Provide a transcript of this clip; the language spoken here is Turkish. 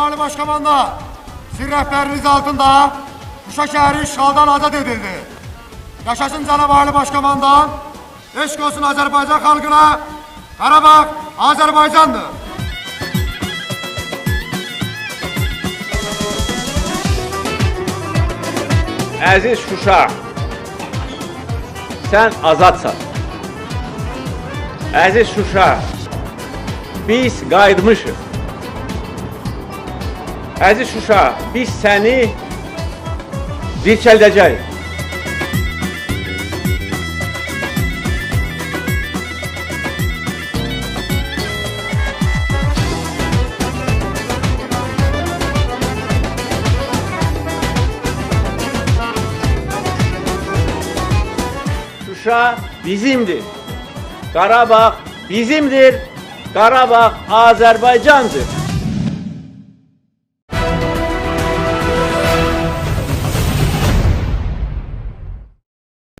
Ali Başkomandan, sizin rehberiniz altında Şuşa şehri işgaldan azat edildi. Yaşasın Cenab-ı Ali Başkomandan, eşk olsun Azerbaycan halkına, Karabağ Azerbaycan'dır. Əziz Şuşa, sən azadsan. Əziz Şuşa, biz qayıtmışıq. Əziz Şuşa, biz səni dirçəldəcəyik. Şuşa bizimdir. Qarabağ bizimdir. Qarabağ Azərbaycandır.